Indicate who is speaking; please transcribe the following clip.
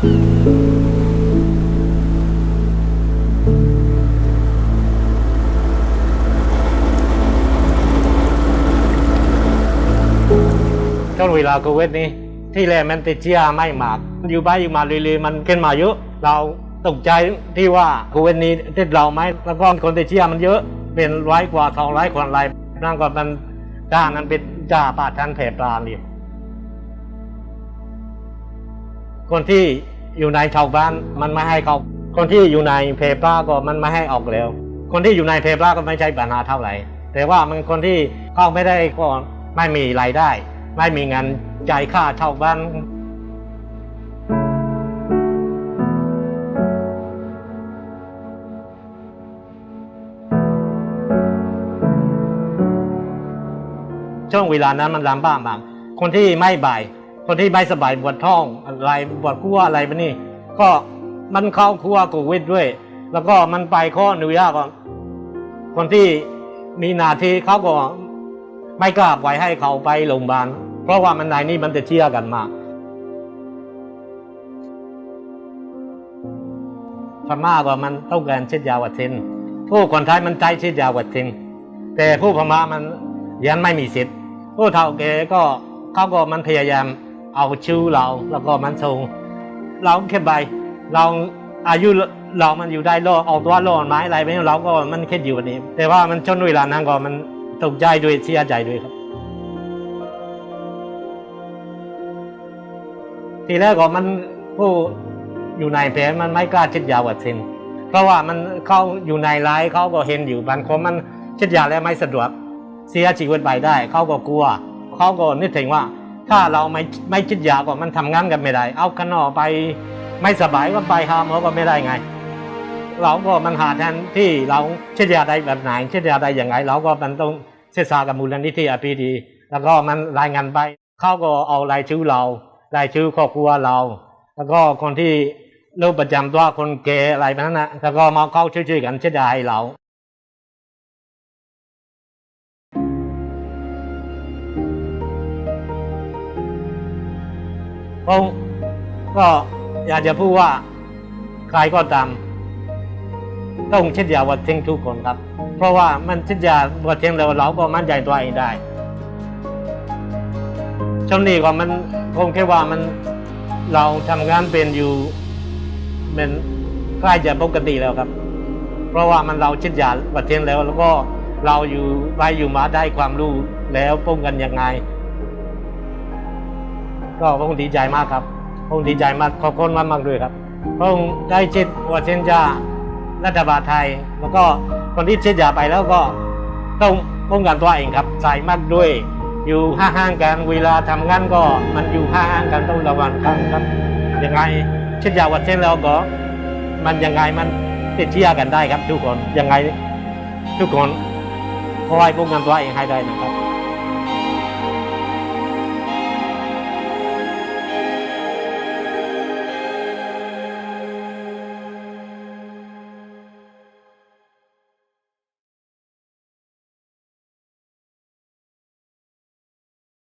Speaker 1: ช่วงเวลาโควิดนี้ที่แรกมันติดเชื้อไม่มากอยู่บ้านอยู่มาเรื่อยๆมันขึ้นมาเยอะ เราตกใจที่ว่าโควิดนี้ติดเราไหมแล้วก็คนติดเชื้อมันเยอะ เป็นร้อยกว่าสองร้อยคนอะไรนั่งก่อนมันจ้านั้นเป็นจ้าป่าทันแผ่ปลาเลยคนที่ อยู่ในชาวบ้านมันไม่ให้เขาคนที่อยู่ในเพปลาก็มันไม่ให้ออกแล้ว คนที่อยู่ในเพปลาก็ไม่ใช่ปัญหาเท่าไหร่แต่ว่ามันคนที่เข้าไม่ได้ก็ไม่มีรายได้ ไม่มีเงินจ่ายค่าเช่าบ้านช่วงเวลานั้นมันลำบากมากคนที่ไม่บ่าย คนที่ไม่สบายปวดท้องอะไรปวดกั้วอะไรแบบนี้ก็มันเข้าครัวโควิดด้วย แล้วก็มันไปข้ออนุญาตก็คนที่มีหนาทีเขาก็ไม่กล้าปล่อยให้เขาไปโรงพยาบาล เพราะว่ามันในนี่มันจะเชื่อกันมากพม่าก็มันต้องการเช็ดยาวัคซีนผู้คนไทยมันใจเช็ดยาวัคซีนแต่ผู้พม่ามันยังไม่มีสิทธิ์ผู้เฒ่าแก่ก็เขาก็มันพยายาม เอาชื่อเราแล้วก็มันส่งเราแค่ใบเราอายุเรามันอยู่ได้รอดออกตัวรอดไม้อะไรไปเราก็มันแค่อยู่วันนี้ แต่ว่ามันชนเวลานั้นก็มันตกใจด้วยเสียใจด้วยครับ ทีแรกก็มันผู้อยู่ในแผลมันไม่กล้าชิดยาวัคซีนเพราะว่ามันเขาอยู่ในไลน์เขาก็เห็นอยู่บางคนมันชิดยาแล้วไม่สะดวกเสียชีวิตไปได้เขาก็กลัวเขาก็นึกถึงว่า ถ้าเราไม่ไม่คิดยาก็มันทำงานกันไม่ได้ เอาขนอไปไม่สบายก็ไปหาหมอก็ไม่ได้ไง เราก็มันหาแทนที่เราเช็ดยาได้แบบไหนเช็ดยาได้อย่างไรเราก็มันต้องเสียสากับมูลนิธิอพีดี แล้วก็มันรายงานไปเขาก็เอารายชื่อเรารายชื่อครอบครัวเรา แล้วก็คนที่โรคประจำตัวคนแก่อะไรแบบนั้นนะแล้วก็มาเข้าช่วยๆกันเช็ดยาให้เรา ผมก็อยากจะพูดว่าใครก็ตามต้องเช็ดยาวัดเทงทุกคนครับ เพราะว่ามันเช็ดยาวัดเทงแล้วเราก็มั่นใจตัวเองได้ช่วงนี้ก็มันผมแค่ว่ามันเราทำงานเป็นอยู่เป็นใกล้จะปกติแล้วครับ เพราะว่ามันเราเช็ดยาวัดเทงแล้ว แล้วก็เราอยู่ไปอยู่มาได้ความรู้แล้วป้องกันยังไง ก็ผมดีใจมากครับผมดีใจมากขอบคุณมากมากๆด้วยครับผมได้เช็ดว่าเช่นจะรัฐบาลไทย แล้วก็คนที่เช็ดยาไปแล้วก็ต้องป้องกันตัวเองครับใส่มากด้วย อยู่ห่างๆกันเวลาทำงานก็มันอยู่ห่างๆกันต้องระวังกันครับยังไงเช็ดยาวัดเช่นแล้วก็ มันยังไงมันติดเชื้อกันได้ครับ ทุกคนยังไงทุกคนคอยป้องกันตัวเองให้ได้นะครับ